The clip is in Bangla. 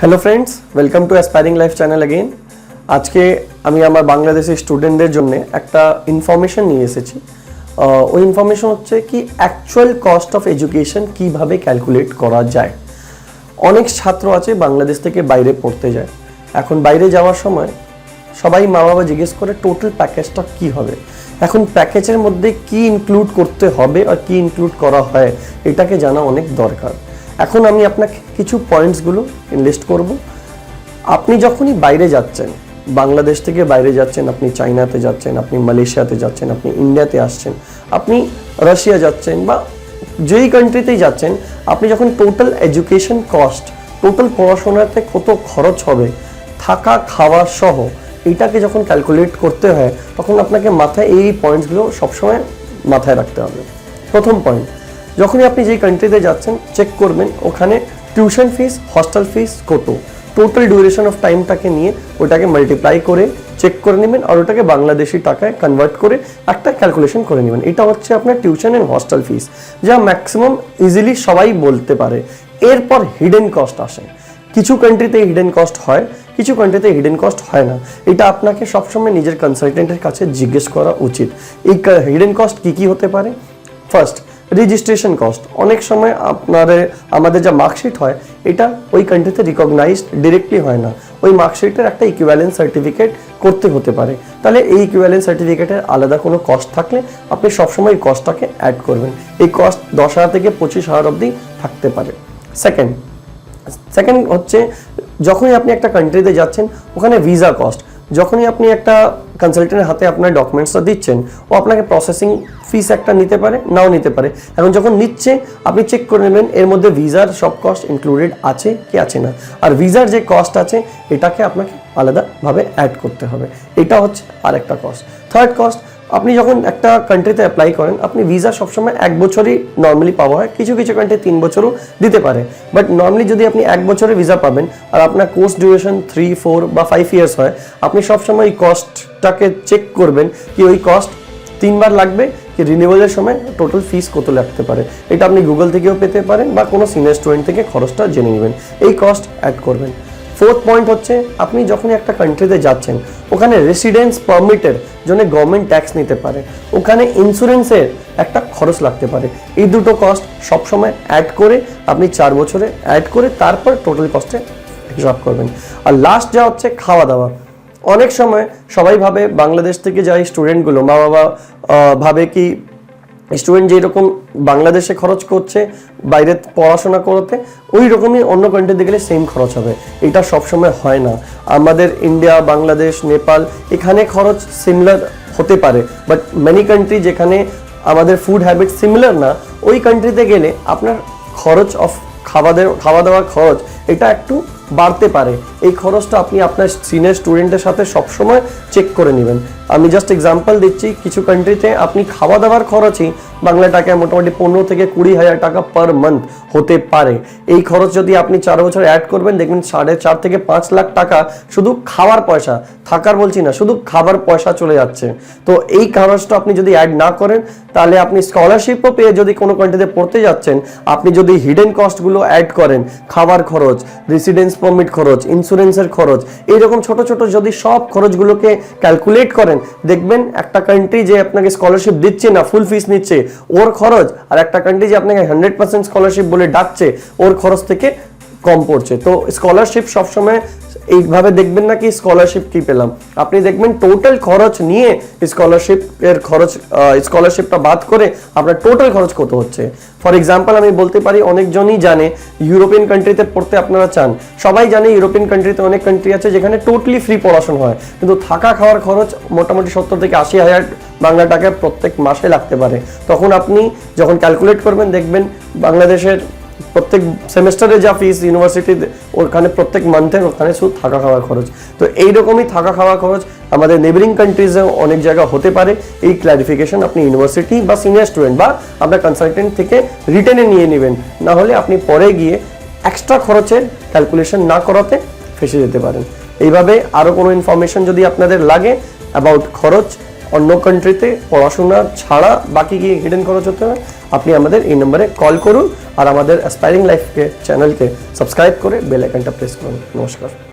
Hello friends welcome to aspiring life channel again আজকে আমি আমার বাংলাদেশের স্টুডেন্টদের জন্য একটা ইনফরমেশন নিয়ে এসেছি। ওই ইনফরমেশন হচ্ছে কি অ্যাকচুয়াল কস্ট অফ এডুকেশন কীভাবে ক্যালকুলেট করা যায়। অনেক ছাত্র আছে বাংলাদেশ থেকে বাইরে পড়তে যায়। এখন বাইরে যাওয়ার সময় সবাই মা বাবা জিজ্ঞেস করে টোটাল প্যাকেজটা কি হবে? এখন প্যাকেজের মধ্যে কি ইনক্লুড করতে হবে আর কি ইনক্লুড করা হয়, এটাকে জানা অনেক দরকার। এখন আমি আপনাকে কিছু পয়েন্টসগুলো লিস্ট করব। আপনি যখনই বাইরে যাচ্ছেন, বাংলাদেশ থেকে বাইরে যাচ্ছেন, আপনি চাইনাতে যাচ্ছেন, আপনি মালয়েশিয়াতে যাচ্ছেন, আপনি ইন্ডিয়াতে আসছেন, আপনি রাশিয়া যাচ্ছেন বা যেই কান্ট্রিতেই যাচ্ছেন, আপনি যখন টোটাল এডুকেশন কস্ট টোটাল পড়াশোনাতে কত খরচ হবে, থাকা, খাওয়া সহ এটাকে যখন ক্যালকুলেট করতে হয়, তখন আপনাকে মাথায় এই পয়েন্টসগুলো সবসময় মাথায় রাখতে হবে। প্রথম পয়েন্ট যখনই আপনি যেই কান্ট্রিতে যাচ্ছেন চেক করবেন, ওখানে টিউশন ফিস হস্টেল ফিস কত? টোটাল ডিউরেশন অফ টাইমটাকে নিয়ে ওটাকে মাল্টিপ্লাই করে চেক করে নেবেন আর ওটাকে বাংলাদেশি টাকায় কনভার্ট করে একটা ক্যালকুলেশন করে নেবেন। এটা হচ্ছে আপনার টিউশন অ্যান্ড হস্টেল ফিস যা ম্যাক্সিমাম ইজিলি সবাই বলতে পারে। এরপর হিডেন কস্ট আসে। কিছু কান্ট্রিতে হিডেন কস্ট হয়, কিছু কান্ট্রিতে হিডেন কস্ট হয় না। এটা আপনাকে সবসময় নিজের কনসালটেন্টের কাছে জিজ্ঞেস করা উচিত। এই হিডেন কস্ট কি কি হতে পারে? ফার্স্ট রেজিস্ট্রেশন কস্ট অনেক সময় আপনার, আমাদের যা মার্কশিট হয়, এটা ওই কান্ট্রিতে রিকগনাইজড ডিরেক্টলি হয় না। ওই মার্কশিটের একটা ইকুইভ্যালেন্স সার্টিফিকেট করতে হতে পারে। তাহলে এই ইকুইভ্যালেন্স সার্টিফিকেটের আলাদা কোনো কস্ট থাকলে আপনি সবসময় এই কস্টটাকে অ্যাড করবেন। এই কস্ট দশ হাজার থেকে পঁচিশ হাজার অবধি থাকতে পারে। সেকেন্ড সেকেন্ড হচ্ছে, যখনই আপনি একটা কান্ট্রিতে যাচ্ছেন, ওখানে ভিসা কস্ট যখনই আপনি একটা কনসালটেন্টের হাতে আপনার ডকুমেন্টসটা দিচ্ছেন, ও আপনাকে প্রসেসিং ফিস একটা নিতে পারে, নাও নিতে পারে। এখন যখন নিচ্ছে, আপনি চেক করে নেবেন, এর মধ্যে ভিসার সব কস্ট ইনক্লুডেড আছে কি আছে না। আর ভিসার যে কস্ট আছে, এটাকে আপনাকে আলাদাভাবে অ্যাড করতে হবে। এটা হচ্ছে আরেকটা কস্ট থার্ড কস্ট আপনি যখন একটা কান্ট্রিতে অ্যাপ্লাই করেন, আপনি ভিসা সবসময় এক বছরই নর্মালি পাওয়া হয়। কিছু কিছু কান্ট্রি তিন বছরও দিতে পারে। বাট নর্মালি যদি আপনি এক বছরে ভিসা পাবেন আর আপনার কোর্স ডিউরেশন থ্রি ফোর বা ফাইভ ইয়ার্স হয়, আপনি সবসময় এই কস্টটাকে চেক করবেন কি ওই কস্ট তিনবার লাগবে, কি রিনিউয়ালের সময় টোটাল ফিস কত লাগতে পারে। এটা আপনি গুগল থেকেও পেতে পারেন বা কোনো সিনিয়র স্টুডেন্ট থেকে খরচটা জেনে নেবেন। এই কস্ট অ্যাড করবেন। ফোর্থ পয়েন্ট হচ্ছে, আপনি যখনই একটা কান্ট্রিতে যাচ্ছেন, ওখানে রেসিডেন্স পারমিটের জন্য গভর্নমেন্ট ট্যাক্স নিতে পারে। ওখানে ইন্স্যুরেন্সের একটা খরচ লাগতে পারে। এই দুটো কস্ট সবসময় অ্যাড করে আপনি চার বছরে অ্যাড করে তারপর টোটাল কস্টে হিসাব করবেন। আর লাস্ট যা হচ্ছে খাওয়া দাওয়া অনেক সময় সবাই ভাবে বাংলাদেশ থেকে যাই স্টুডেন্টগুলো মা বাবা ভাবে কি স্টুডেন্ট যেরকম বাংলাদেশে খরচ করছে, বাইরে পড়াশোনা করতে, ওই রকমই অন্য কান্ট্রিতে গেলে সেম খরচ হবে। এটা সবসময় হয় না। আমাদের ইন্ডিয়া বাংলাদেশ নেপাল এখানে খরচ সিমিলার হতে পারে। বাট মেনি কান্ট্রি যেখানে আমাদের ফুড হ্যাবিট সিমিলার না, ওই কান্ট্রিতে গেলে আপনার খরচ অফ খাওয়া দাওয়া খাওয়া দাওয়ার খরচ, এটা একটু বাড়তে পারে। এই খরচটা আপনি আপনার সিনিয়র স্টুডেন্টের সাথে সবসময় চেক করে নেবেন। আমি জাস্ট এক্সাম্পল দিচ্ছি, কিছু কান্ট্রিতে আপনি খাওয়া দাওয়ার খরচই বাংলা টাকায় মোটামুটি পনেরো থেকে কুড়ি হাজার টাকা পার মান্থ হতে পারে। এই খরচ যদি আপনি চার বছর অ্যাড করবেন, দেখবেন সাড়ে চার থেকে পাঁচ লাখ টাকা শুধু খাওয়ার পয়সা, থাকার বলছি না, শুধু খাবার পয়সা চলে যাচ্ছে। তো এই খরচটা আপনি যদি অ্যাড না করেন, তাহলে আপনি স্কলারশিপও পেয়ে যদি কোনো কান্ট্রিতে পড়তে যাচ্ছেন, আপনি যদি হিডেন কস্টগুলো অ্যাড করেন, খাবার খরচ রেসিডেন্স পারমিট খরচ ইন্স্যুরেন্সের খরচ, এইরকম ছোট ছোট যদি সব খরচগুলোকে ক্যালকুলেট করেন, দেখবেন একটা কান্ট্রি যে আপনাকে স্কলারশিপ দিচ্ছে না ফুল ফিস নিচ্ছে ওর খরচ আর একটা কান্ট্রি যে আপনাকে হান্ড্রেড পার্সেন্ট স্কলারশিপ বলে ডাকছে, ওর খরচ থেকে কম পড়ছে। তো স্কলারশিপ সবসময় এইভাবে দেখবেন না কি স্কলারশিপ কি পেলাম? আপনি দেখবেন টোটাল খরচ নিয়ে স্কলারশিপ এর খরচ স্কলারশিপটা বাদ করে আপনার টোটাল খরচ কত হচ্ছে? ফর এক্সাম্পল আমি বলতে পারি অনেকজনই জানে ইউরোপিয়ান কান্ট্রিতে পড়তে আপনারা চান। সবাই জানে ইউরোপিয়ান কান্ট্রিতে অনেক কান্ট্রি আছে যেখানে টোটালি ফ্রি পড়াশোনা হয়। কিন্তু থাকা খাওয়ার খরচ মোটামুটি সত্তর থেকে আশি হাজার বাংলা টাকা প্রত্যেক মাসে লাগতে পারে। তখন আপনি যখন ক্যালকুলেট করবেন, দেখবেন বাংলাদেশের প্রত্যেক সেমেস্টারে যা ফিস ইউনিভার্সিটি ওখানে প্রত্যেক মান্থের ওখানে শুধু থাকা খাওয়ার খরচ। তো এইরকমই থাকা খাওয়া খরচ আমাদের নেবারিং কান্ট্রিজেও অনেক জায়গা হতে পারে। এই ক্ল্যারিফিকেশন আপনি ইউনিভার্সিটি বা সিনিয়র স্টুডেন্ট বা আপনার কনসালটেন্ট থেকে রিটেনে নিয়ে নেবেন। না হলে আপনি পরে গিয়ে এক্সট্রা খরচের ক্যালকুলেশন না করাতে ফেসে যেতে পারেন। এইভাবে আরও কোনো ইনফরমেশন যদি আপনাদের লাগে অ্যাবাউট খরচ, অন্য কান্ট্রিতে পড়াশোনা ছাড়া বাকি কি হিডেন খরচ হতে হয় আপনি আমাদের এই নম্বরে কল করুন আর আমাদের অ্যাসপায়ারিং লাইফকে চ্যানেলকে সাবস্ক্রাইব করে বেল আইকনটা প্রেস করুন নমস্কার